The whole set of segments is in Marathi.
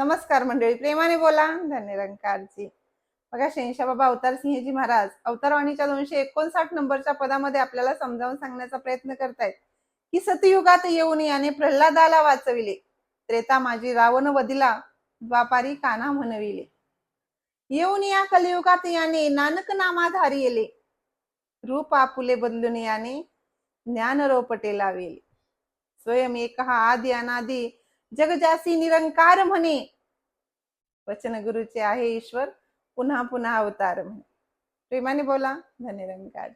नमस्कार मंडळी प्रेमाने बोला. धन्यरंकारजी. बघा शेंशा बाबा अवतार सिंहजी महाराज अवतारवाणीच्या दोनशे एकोणसाठ नंबरच्या पदामध्ये आपल्याला समजावून सांगण्याचा प्रयत्न करतायत. की सतयुगात येऊन याने प्रल्हादाला वाचविले. त्रेता माझी रावण वदिला द्वापारी काना म्हणविले. येऊन या कलियुगात याने नानक नामाधारी येले रूप आपुले बदलून याने ज्ञान रोपटे लावेले. स्वयं एक हा आदि अनादी जगजासी निरंकार म्हणे. वचन गुरुचे आहे ईश्वर पुन्हा पुन्हा अवतार म्हणे. प्रेमाने बोला धन्यरंकार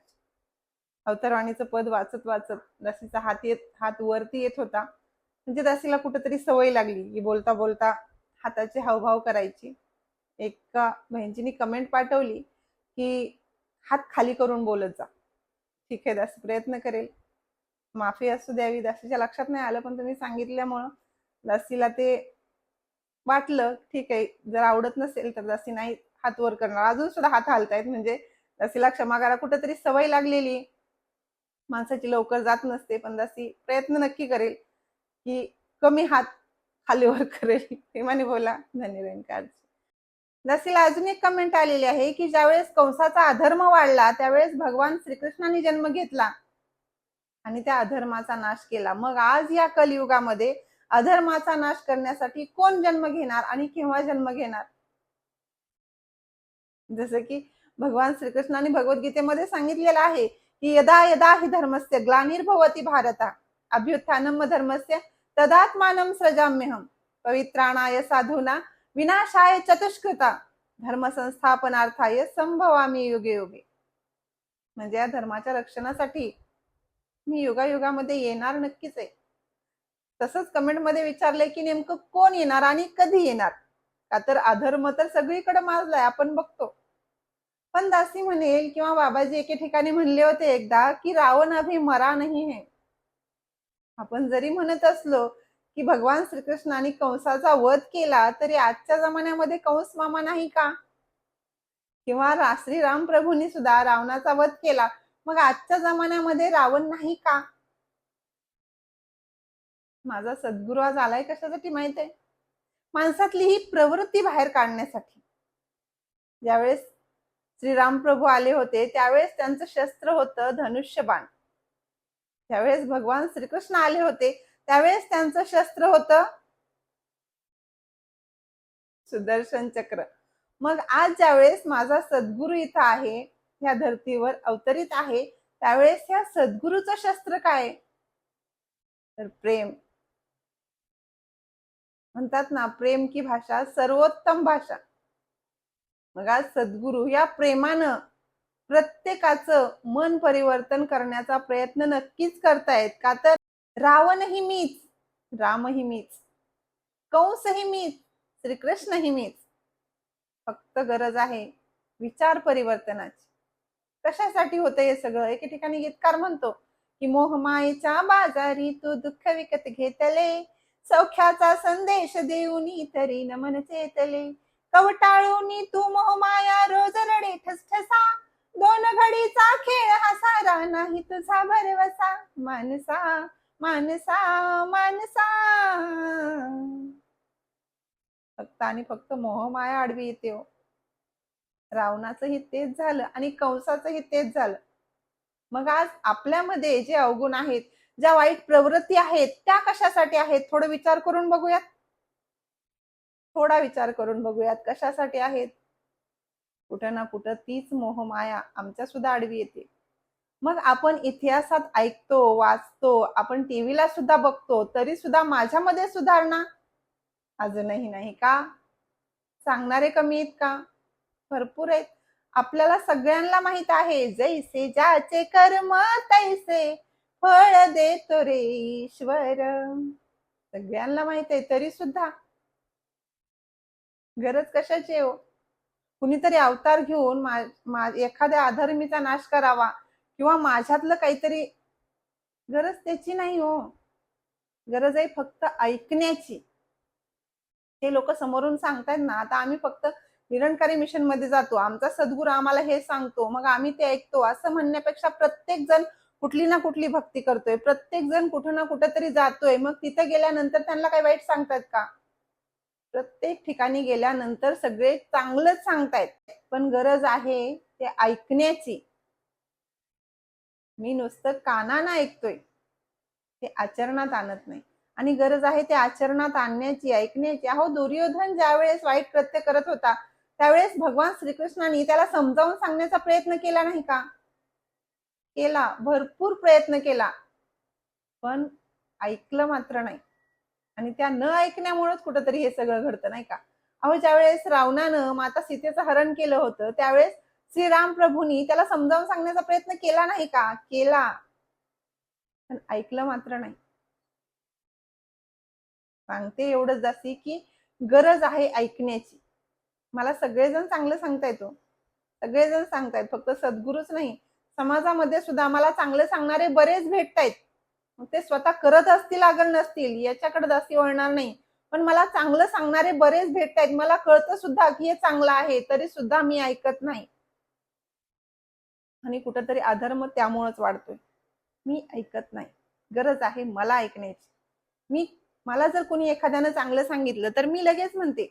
अवतारवाणीचं पद वाचत वाचत दासीचा हात येत हात वरती येत होता. म्हणजे दासीला कुठेतरी सवय लागली. की बोलता बोलता हाताचे हावभाव करायची. एका बहिणीने कमेंट पाठवली की हात खाली करून बोलत जा. ठीक आहे दासी प्रयत्न करेल. माफी असू द्यावी. दासीच्या लक्षात नाही आलं पण तुम्ही सांगितल्यामुळं दासीला ते वाटलं ठीक आहे जर आवडत नसेल तर दासी नाही हात वर करणार. अजून सुद्धा हात हालतायत म्हणजे दासीला क्षमा करा. कुठेतरी सवय लागलेली माणसाची लवकर जात नसते पण दासी प्रयत्न नक्की करेल की कमी हात खालीवर करेल. प्रेमाने बोला. धन्यवाद दासीला अजून एक कमेंट आलेली आहे की ज्यावेळेस कंसाचा अधर्म वाढला त्यावेळेस भगवान श्रीकृष्णाने जन्म घेतला आणि त्या अधर्माचा नाश केला. मग आज या कलियुगामध्ये अधर्माचा नाश करण्यासाठी कोण जन्म घेणार आणि केव्हा जन्म घेणार? जसं की भगवान श्रीकृष्णाने भगवद्गीतेमध्ये सांगितलेलं आहे की यदा यदा हि धर्मस्य ग्लानिर्भवती भारता अभ्युत्थानम धर्मस्य तदात्मानम सृजाम्यहम पवित्राणाय साधूना विनाशाय चतुष्कृता धर्म संस्थापनार्थाय संभवामी युगे युगे. म्हणजे या धर्माच्या रक्षणासाठी मी युगायुगामध्ये येणार नक्कीच आहे. तसंच कमेंटमध्ये विचारलंय की नेमकं कोण येणार आणि कधी येणार? का तर अधर्म तर सगळीकडे माजलाय आपण बघतो. पण दासी म्हणेल किंवा बाबाजी एके ठिकाणी म्हणले होते एकदा की रावण अभि मरा नाही है. आपण जरी म्हणत असलो की भगवान श्रीकृष्णाने कंसाचा वध केला तरी आजच्या जमान्यामध्ये कंस मामा नाही का? किंवा श्री राम प्रभूंनी सुद्धा रावणाचा वध केला मग आजच्या जमान्यामध्ये रावण नाही का? माझा सद्गुरू आज आलाय कशासाठी माहीत आहे माणसातली ही प्रवृत्ती बाहेर काढण्यासाठी. ज्यावेळेस श्रीराम प्रभू आले होते त्यावेळेस त्यांचं शस्त्र होतं धनुष्यबाण. ज्यावेळेस भगवान श्रीकृष्ण आले होते त्यावेळेस त्यांचं शस्त्र होतं सुदर्शन चक्र. मग आज ज्यावेळेस माझा सद्गुरू इथं आहे ह्या धर्तीवर अवतरित आहे त्यावेळेस ह्या सद्गुरूचं शस्त्र काय? तर प्रेम. म्हणतात ना प्रेम की भाषा सर्वोत्तम भाषा. मग आज सद्गुरू या प्रेमानं प्रत्येकाचं मन परिवर्तन करण्याचा प्रयत्न नक्कीच करतायत. का तर रावणही मीच रामही मीच कंसही मीच श्रीकृष्णही मीच. फक्त गरज आहे विचार परिवर्तनाची. कशासाठी होतं हे सगळं? एके ठिकाणी गीतकार म्हणतो की मोहमायेच्या बाजारी तू दुःख विकत घेतले सौख्याचा संदेश देऊनी तरी न चेतले. कवटाळूनी तू मोहमाया रोज रडे ठसठसा. दोन घडीचा खेळ हा सारा नाही तुझा भरवसा. मानसा मानसा मानसा. फक्त आणि फक्त मोहमाया आडवी येते हो. रावणाचंही तेच झालं आणि कंसाचंही तेच झालं. मग आज आपल्यामध्ये जे अवगुण आहेत ज्या वाईट प्रवृत्ती आहेत त्या कशासाठी आहेत? थोडं विचार करून बघूयात. थोडा विचार करून बघूयात कशासाठी आहेत. कुठं ना कुठं तीच मोहमाया आमच्या सुद्धा आडवी येते. मग आपण इतिहासात ऐकतो वाचतो आपण टीव्हीला सुद्धा बघतो तरी सुद्धा माझ्यामध्ये सुधारणा? अजूनही नाही का? सांगणारे कमी आहेत का? भरपूर आहेत. आपल्याला सगळ्यांना माहीत आहे जैसे ज्याचे कर्म तैसे. फळ देतो रे ईश्वर. सगळ्यांना माहीत आहे तरी सुद्धा. गरज कशाची आहे हो? कुणीतरी अवतार घेऊन एखाद्या अधर्मीचा नाश करावा किंवा माझ्यातलं काहीतरी गरज त्याची नाही हो. गरज आहे फक्त ऐकण्याची. हे लोक समोरून सांगतायत ना आता आम्ही फक्त निरंकारी मिशनमध्ये जातो. आमचा सद्गुरू आम्हाला हे सांगतो मग आम्ही ते ऐकतो. असं म्हणण्यापेक्षा प्रत्येक जण कुठली ना कुठली भक्ती करतोय. प्रत्येक जण कुठं ना कुठं तरी जातोय. मग तिथे गेल्यानंतर त्यांना काही वाईट सांगतात का? प्रत्येक ठिकाणी गेल्यानंतर सगळे चांगलंच सांगतायत. पण गरज आहे ते ऐकण्याची. मी नुसतं कानानं ऐकतोय. ते आचरणात आणत नाही. आणि गरज आहे ते आचरणात आणण्याची ऐकण्याची. अहो दुर्योधन ज्यावेळेस वाईट कृत्य करत होता त्यावेळेस भगवान श्रीकृष्णाने त्याला समजावून सांगण्याचा प्रयत्न केला नाही का? केला भरपूर प्रयत्न केला. पण ऐकलं मात्र नाही. आणि त्या न ऐकण्यामुळेच कुठंतरी हे सगळं घडतं नाही का? अहो ज्यावेळेस रावणानं माता सीतेचं हरण केलं होतं त्यावेळेस श्रीराम प्रभूंनी त्याला समजावून सांगण्याचा प्रयत्न केला नाही का? केला. पण ऐकलं मात्र नाही. सांगते एवढंच जास्ती की गरज आहे ऐकण्याची. मला सगळेजण चांगलं सांगता येतो हो. सगळेजण सांगतायत फक्त सद्गुरूच नाही. समाजामध्ये सुद्धा मला चांगलं सांगणारे बरेच भेटतायत. मग ते स्वतः करत असतील अगर नसतील याच्याकडे जास्ती वळणार नाही. पण मला चांगलं सांगणारे बरेच भेटतायत. मला कळतं सुद्धा की हे चांगलं आहे तरी सुद्धा मी ऐकत नाही. आणि कुठंतरी अधर्म त्यामुळेच वाढतोय. मी ऐकत नाही. गरज आहे मला ऐकण्याची. मी मला जर कोणी एखाद्यानं चांगलं सांगितलं तर मी लगेच म्हणते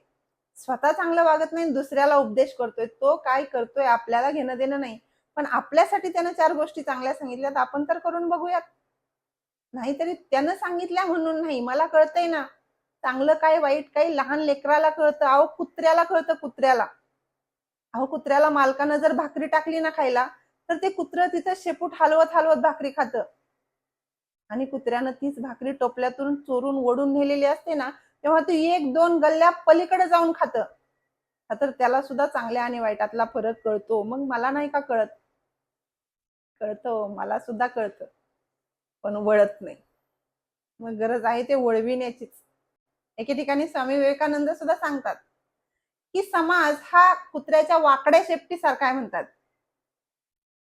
स्वतः चांगलं वागत नाही दुसऱ्याला उपदेश करतोय. तो काय करतोय आपल्याला घेणं देणं नाही. पण आपल्यासाठी त्यानं चार गोष्टी चांगल्या सांगितल्यात आपण तर करून बघूयात. नाहीतरी त्यानं सांगितल्या म्हणून नाही मला कळतंय ना. चांगलं काय वाईट काही लहान लेकराला कळतं अहो कुत्र्याला कळतं कुत्र्याला. अहो कुत्र्याला मालकानं जर भाकरी टाकली ना खायला तर ते कुत्र तिथं शेपूट हलवत हलवत भाकरी खातं. आणि कुत्र्यानं तीच भाकरी टोपल्यातून चोरून ओढून नेलेली असते ना तेव्हा तू एक दोन गल्ल्या पलीकडे जाऊन खातं. तर त्याला सुद्धा चांगल्या आणि वाईटातला फरक कळतो. मग मला नाही का कळत? कळतं हो, मला सुद्धा कळतं. पण वळत नाही. मग गरज आहे ते वळविण्याचीच. एके ठिकाणी स्वामी विवेकानंद सुद्धा सांगतात की समाज हा कुत्र्याच्या वाकड्या शेपटीसारखा आहे म्हणतात.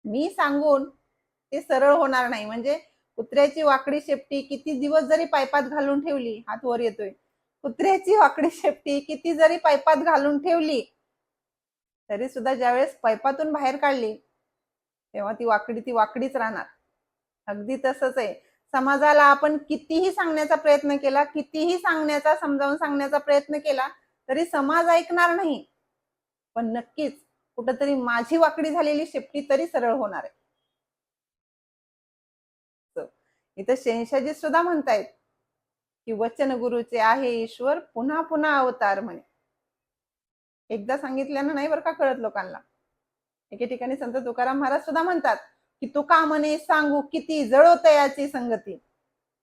मी सांगून ते सरळ होणार नाही. म्हणजे कुत्र्याची वाकडी शेपटी किती दिवस जरी पायपात घालून ठेवली हात वर येतोय. कुत्र्याची वाकडी शेपटी किती जरी पायपात घालून ठेवली तरी सुद्धा ज्यावेळेस पायपातून बाहेर काढली तेव्हा ती वाकडी ती वाकडीच राहणार. अगदी तसंच आहे. समाजाला आपण कितीही सांगण्याचा प्रयत्न केला कितीही सांगण्याचा समजावून सांगण्याचा प्रयत्न केला तरी समाज ऐकणार नाही. पण नक्कीच कुठंतरी माझी वाकडी झालेली शेपटी तरी सरळ होणार आहे. इथं शेंशाजी सुद्धा म्हणतायत की वचन गुरुचे आहे ईश्वर पुन्हा पुन्हा अवतार म्हणे. एकदा सांगितल्यानं नाही बरं का कळत लोकांना? एके ठिकाणी संत तुकाराम महाराज सुद्धा म्हणतात की तुका म्हणे सांगू? किती जळो तयाची संगती.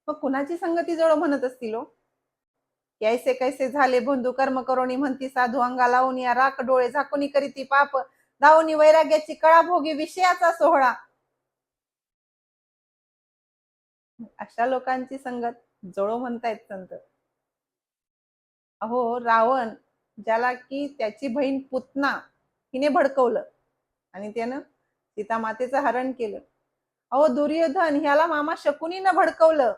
मग कुणाची संगती जळो म्हणत असतील हो? यायसे कैसे झाले बंधू कर्म करोनी म्हणती साधू अंगा लावून या राख डोळे झाकुनी करीती पाप. दावणी वैराग्याची कळा भोगी विषयाचा सोहळा. अशा लोकांची संगत जळो म्हणतायत संत. अहो रावण ज्याला की त्याची बहीण पुतना हिने भडकवलं. आणि त्यानं सीता मातेचं हरण केलं. अहो दुर्योधन ह्याला मामा शकुनीनं भडकवलं.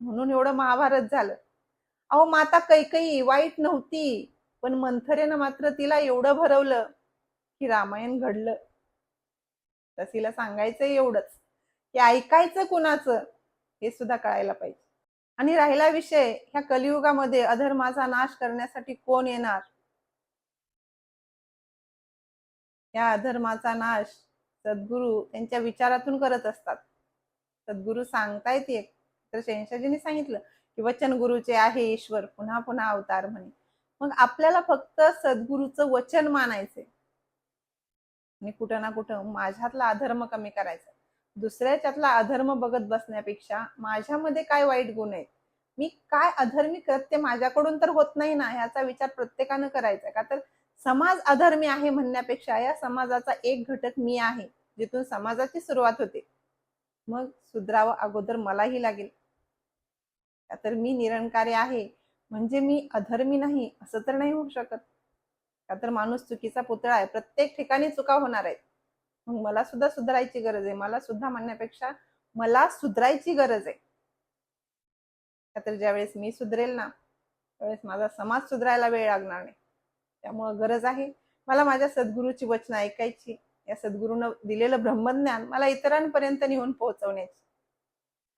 म्हणून एवढं महाभारत झालं. अहो माता कैकई वाईट नव्हती पण मंथरेनं मात्र तिला एवढं भरवलं की रामायण घडलं. तर तिला सांगायचं एवढंच की ऐकायचं कुणाचं हे सुद्धा कळायला पाहिजे. आणि राहिला विषय ह्या कलियुगामध्ये अधर्माचा नाश करण्यासाठी कोण येणार? या अधर्माचा नाश सद्गुरू त्यांच्या विचारातून करत असतात. सद्गुरू सांगतायत एक तर शेंशाजीने सांगितलं की वचन गुरुचे आहे ईश्वर पुन्हा पुन्हा अवतार म्हणे. मग आपल्याला फक्त सद्गुरूचं वचन मानायचंय. आणि कुठं ना कुठं माझ्यातला अधर्म कमी करायचा. दुसऱ्याच्यातला अधर्म बघत बसण्यापेक्षा माझ्यामध्ये काय वाईट गुण आहेत? मी काय अधर्मी कृत्य माझ्याकडून तर होत नाही ना ह्याचा विचार प्रत्येकानं करायचा का? तर समाज अधर्मी आहे म्हणण्यापेक्षा या समाजाचा एक घटक मी आहे जिथून समाजाची सुरुवात होते. मग सुधरावं अगोदर मलाही लागेल. तर मी निरंकारी आहे म्हणजे मी अधर्मी नाही असं तर नाही होऊ शकत. का तर माणूस चुकीचा पुतळा आहे प्रत्येक ठिकाणी चुका होणार आहेत. मग मला सुद्धा सुधारायची गरज आहे मला सुद्धा म्हणण्यापेक्षा मला सुधरायची गरज आहे. का तर ज्यावेळेस मी सुधरेल ना त्यावेळेस माझा समाज सुधरायला वेळ लागणार नाही. त्यामुळं गरज आहे. मला माझ्या सद्गुरूची वचनं ऐकायची. या सद्गुरूनं दिलेलं ब्रह्मज्ञान मला इतरांपर्यंत नेऊन पोहोचवण्याची.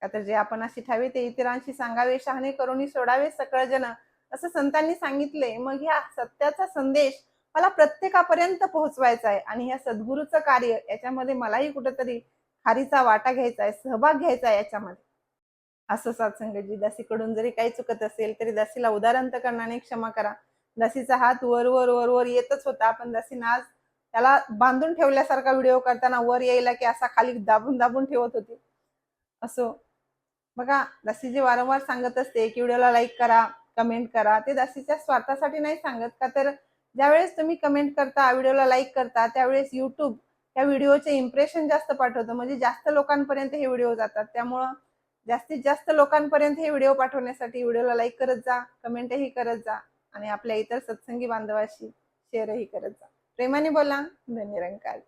का तर जे आपण अशी ठावे ते इतरांशी सांगावे शहाणे करून सोडावे सकळ जन असं संतांनी सांगितले. मग ह्या सत्याचा संदेश मला प्रत्येकापर्यंत पोहोचवायचा आहे. आणि ह्या सद्गुरूचं कार्य याच्यामध्ये मलाही कुठंतरी खारीचा वाटा घ्यायचा आहे सहभाग घ्यायचा आहे याच्यामध्ये. असं सात सत्संगजी दासीकडून जरी काही चुकत असेल तरी दासीला उदारांत करणाने क्षमा करा. लसीचा हात वर वर वर वर येतच होता. पण दासीनं आज त्याला बांधून ठेवल्यासारखा व्हिडिओ करताना वर यायला की असा खाली दाबून दाबून ठेवत होती. असो. बघा दासी वारंवार सांगत असते की व्हिडिओला लाईक करा कमेंट करा. ते दासीच्या स्वार्थासाठी नाही सांगत का? तर ज्यावेळेस तुम्ही कमेंट करता व्हिडिओला लाईक करता त्यावेळेस युट्यूब त्या व्हिडिओचे इम्प्रेशन जास्त पाठवतं. म्हणजे जास्त लोकांपर्यंत हे व्हिडिओ जातात. त्यामुळं जास्तीत जास्त लोकांपर्यंत हे व्हिडिओ पाठवण्यासाठी व्हिडिओला लाईक करत जा कमेंटही करत जा. आणि आपल्या इतर सत्संगी बांधवाशी शेअरही करत जा. प्रेमाने बोला धन्यरंकार